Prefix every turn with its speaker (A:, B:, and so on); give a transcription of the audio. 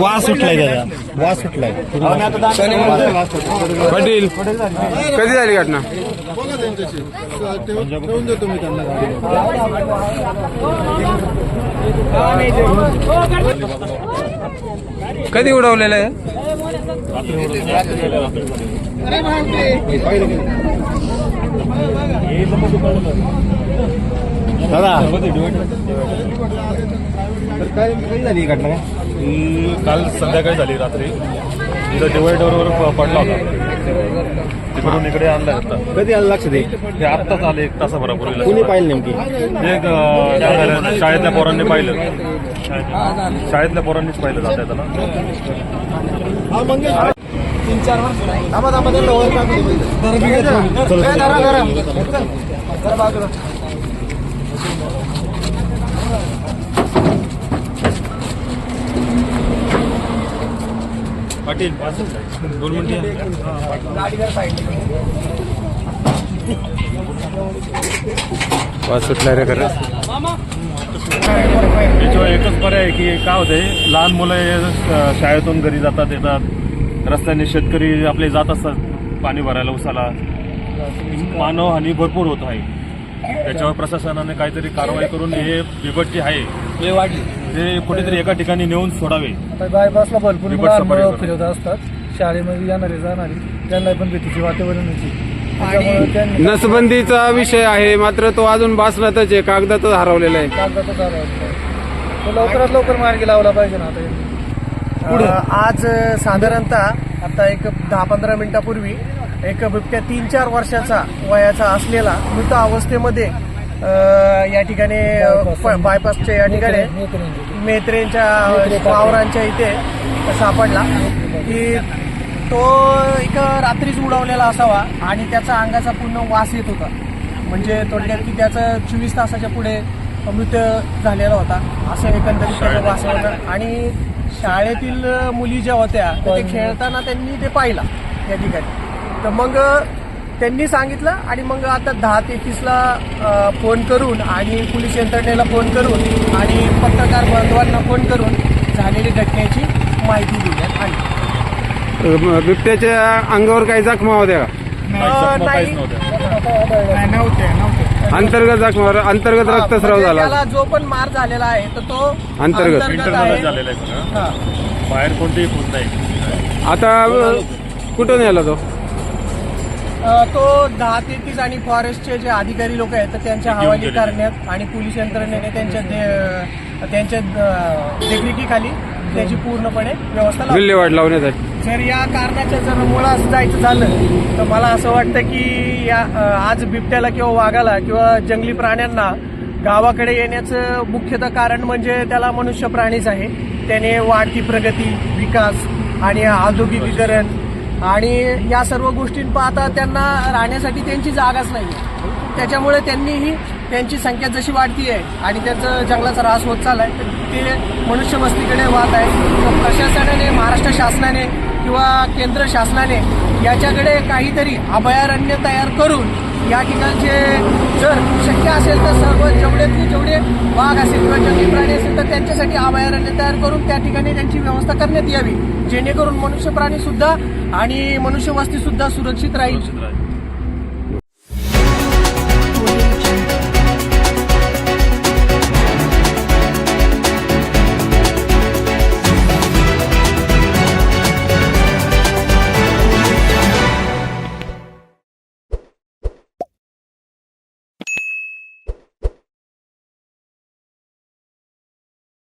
A: वास सुटलाय त्याचा. वास सुटलाय.
B: पाटील कधी झाली घटना? कधी उडवलेलं आहे?
A: दादा. तर काय कधी झाली ही घटना? काय
C: ही काल संध्याकाळी झाली रात्री. इथं डिवायडरवर पडला होता. तिकडून इकडे आणला होता.
A: कधी आलं लक्षात येईल
C: हे आत्ताच आले एक तासाभरापूर्वी
A: कोणी पाहिलं नेमकी?
C: हे एक, अं, काय झालं, शाळेतल्या पोरांनी पाहिलं. शाळेतल्या पोरांनीच पाहिलं जात त्याला. पाटील. दोन मिनिटे.
B: वास सुटलाय रे खरं.
C: याच्यावर एकच पर्याय आहे की काय होतंय लहान मुलं हे, शाळेतून घरी जातात येतात. रस्त्याने शेतकरी आपले जात असतात पाणी भरायला उसाला मानवहानी भरपूर होत आहे. त्याच्यावर प्रशासनाने काहीतरी कारवाई करून हे बिबट जे आहे ते कुठेतरी एका ठिकाणी नेऊन सोडावे
D: बायपासला भरपूर
C: करतात.
D: फिरत असतात शाळेमध्ये येणारे जाणारी त्यांना पण भीतीची वातावरण होती त्याच्यामुळे त्यांनी
B: नसबंदीचा विषय आहे मात्र तो अजून बासलातच आहे कागदातच हरवलेला आहे
D: कागदाचा होता. तो लवकरात लवकर मार्गी लावला पाहिजे ना आता यांनी.
E: अ, आज अ, साधारणतः आता एक दहा पंधरा मिनिटापूर्वी एक बिबट्या तीन चार वर्षाचा वयाचा असलेला मृत अवस्थेमध्ये या ठिकाणी बायपासच्या या ठिकाणी. मेत्रेंच्या वावरांच्या इथे सापडला. की तो एक रात्रीच उडवलेला असावा आणि त्याचा अंगाचा पूर्ण वास येत होता. म्हणजे थोडक्यात की त्याचं चोवीस तासाच्या पुढे मृत झालेला होता. असं एकंदरीत त्याचा वास होता. आणि शाळेतील मुली ज्या होत्या ते खेळताना त्यांनी ते पाहिला या ठिकाणी. तर मग त्यांनी सांगितलं आणि मग आता दहा तेहतीसला फोन करून आणि पोलीस यंत्रणेला फोन करून आणि पत्रकार बांधवांना फोन करून झालेली घटनेची माहिती देण्यात आली.
B: बिबट्याच्या अंगावर काही जखमा होत्या का? अंतर्गत जखमा अंतर्गत रक्तस्राव
E: म्हणजे
B: झाला.
E: त्याला जो पण मार झालेला आहे तर तो
B: अंतर्गत.
C: बाहेर कोणतेही
B: आता अ, कुठून याला तो
E: अ, तो दहा तेहतीस आणि फॉरेस्टचे जे अधिकारी लोक आहेत तर त्यांच्या हवाली. करण्यात आणि पोलीस यंत्रणेने त्यांच्या दे- त्यांच्या देखरेखीखाली त्याची पूर्णपणे व्यवस्था लावली.
B: विल्हेवाट लावण्यासाठी
E: जर या कारणाच्या जर मुळास जायचं झालं तर मला असं वाटतं की या अ, आज बिबट्याला किंवा वाघाला किंवा जंगली प्राण्यांना गावाकडे येण्याचं मुख्यतः कारण म्हणजे त्याला मनुष्य प्राणीच आहे त्याने वाढती प्रगती विकास आणि औद्योगिकीकरण आणि या सर्व गोष्टी पाहता त्यांना राहण्यासाठी त्यांची जागाच नाही त्याच्यामुळे त्यांनीही त्यांची संख्या जशी वाढती आहे आणि त्यांचं जंगलाचा ऱ्हास होत चाललाय आहे ते मनुष्य वस्तीकडे वाहत आहे. प्रशासनाने महाराष्ट्र शासनाने किंवा केंद्र शासनाने याच्याकडे काहीतरी अभयारण्य तयार करून या ठिकाणचे जर शक्य असेल तर सर्व जेवढे जेवढे वाघ असेल किंवा जंगली प्राणी असेल तर त्यांच्यासाठी अभयारण्य तयार करून त्या ठिकाणी त्यांची व्यवस्था करण्यात यावी. जेणेकरून मनुष्य प्राणी सुद्धा आणि मनुष्य वस्ती सुद्धा सुरक्षित राहील.